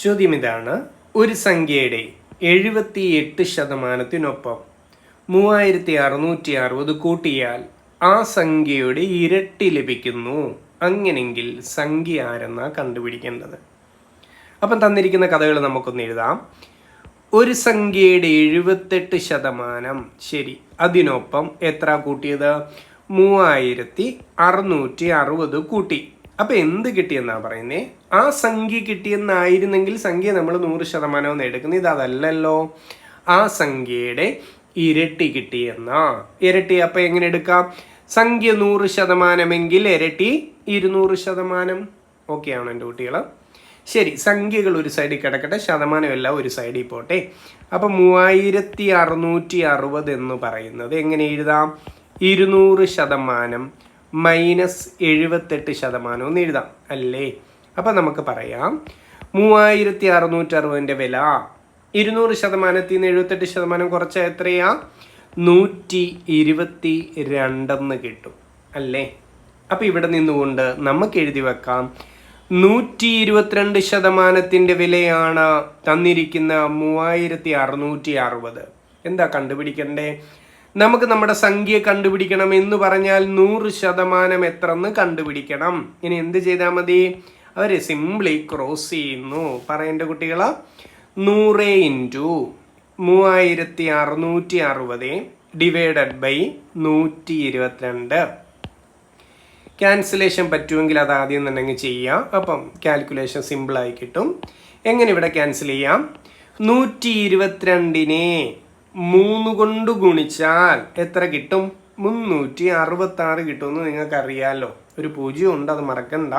ചോദ്യം ഇതാണ് ഒരു സംഖ്യയുടെ എഴുപത്തി എട്ട് ശതമാനത്തിനൊപ്പം മൂവായിരത്തി അറുന്നൂറ്റി അറുപത് കൂട്ടിയാൽ ആ സംഖ്യയുടെ ഇരട്ടി ലഭിക്കുന്നു. അങ്ങനെങ്കിൽ സംഖ്യ ആരെന്നാ കണ്ടുപിടിക്കേണ്ടത്? അപ്പം തന്നിരിക്കുന്ന കഥകൾ നമുക്കൊന്ന് എഴുതാം. ഒരു സംഖ്യയുടെ എഴുപത്തെട്ട് ശതമാനം ശരി അതിനൊപ്പം എത്ര കൂട്ടിയത്? മൂവായിരത്തി അറുന്നൂറ്റി അറുപത് കൂട്ടി. അപ്പം എന്ത് കിട്ടിയെന്നാ പറയുന്നേ? ആ സംഖ്യ കിട്ടിയെന്നായിരുന്നെങ്കിൽ സംഖ്യ നമ്മൾ നൂറ് ശതമാനം എന്ന് എടുക്കുന്നത് ഇത് അതല്ലല്ലോ. ആ സംഖ്യയുടെ ഇരട്ടി കിട്ടിയെന്നാ ഇരട്ടി അപ്പം എങ്ങനെ എടുക്കാം? സംഖ്യ നൂറ് ശതമാനമെങ്കിൽ ഇരട്ടി ഇരുന്നൂറ് ശതമാനം. ഓക്കെ ആണോ എന്റെ കുട്ടികൾ ശരി സംഖ്യകൾ ഒരു സൈഡിൽ കിടക്കട്ടെ. ശതമാനമല്ല ഒരു സൈഡിൽ പോട്ടെ. അപ്പം മൂവായിരത്തി അറുന്നൂറ്റി അറുപത് എന്ന് പറയുന്നത് എങ്ങനെ എഴുതാം? ഇരുന്നൂറ് ശതമാനം മൈനസ് എഴുപത്തെട്ട് ശതമാനം എന്ന് എഴുതാം അല്ലേ? അപ്പം നമുക്ക് പറയാം മൂവായിരത്തി അറുന്നൂറ്റി അറുപതിന്റെ വില ഇരുന്നൂറ് ശതമാനത്തിൽ നിന്ന് എഴുപത്തെട്ട് ശതമാനം കുറച്ച എത്രയാ? നൂറ്റി ഇരുപത്തി രണ്ടെന്ന് കിട്ടും അല്ലേ? അപ്പം ഇവിടെ നിന്നുകൊണ്ട് നമുക്ക് എഴുതി വെക്കാം നൂറ്റി ഇരുപത്തിരണ്ട് ശതമാനത്തിന്റെ വിലയാണ് തന്നിരിക്കുന്ന മൂവായിരത്തി അറുന്നൂറ്റി അറുപത് എന്താ കണ്ടുപിടിക്കണ്ടേ? നമുക്ക് നമ്മുടെ സംഖ്യ കണ്ടുപിടിക്കണം എന്ന് പറഞ്ഞാൽ നൂറ് ശതമാനം എത്രന്ന് കണ്ടുപിടിക്കണം. ഇനി എന്ത് ചെയ്താൽ മതി? അവർ സിംപ്ലി ക്രോസ് ചെയ്യുന്നു. പറയേണ്ട കുട്ടികൾ നൂറ് ഇന്റു മൂവായിരത്തി അറുന്നൂറ്റി അറുപത് ഡിവൈഡഡ് ബൈ നൂറ്റി ഇരുപത്തിരണ്ട് ക്യാൻസലേഷൻ പറ്റുമെങ്കിൽ അത് ആദ്യം തന്നെ അങ്ങ് ചെയ്യാം അപ്പം കാൽക്കുലേഷൻ സിമ്പിളായി കിട്ടും. എങ്ങനെ ഇവിടെ ക്യാൻസൽ ചെയ്യാം? നൂറ്റി ഇരുപത്തിരണ്ടിനെ മൂന്ന് കൊണ്ട് ഗുണിച്ചാൽ എത്ര കിട്ടും? മുന്നൂറ്റി അറുപത്തി ആറ് കിട്ടുമെന്ന് നിങ്ങൾക്ക് അറിയാമല്ലോ ഒരു പൂജ്യം ഉണ്ട് അത് മറക്കണ്ട.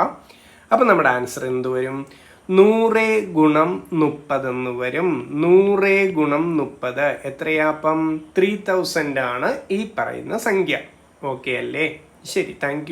അപ്പം നമ്മുടെ ആൻസർ എന്ത് വരും? നൂറ് ഗുണം മുപ്പത് എന്ന് വരും. നൂറ് ഗുണം മുപ്പത് എത്രയാപ്പം ത്രീ തൗസൻഡ് ആണ് ഈ പറയുന്ന സംഖ്യ. ഓക്കെ അല്ലേ? ശരി താങ്ക്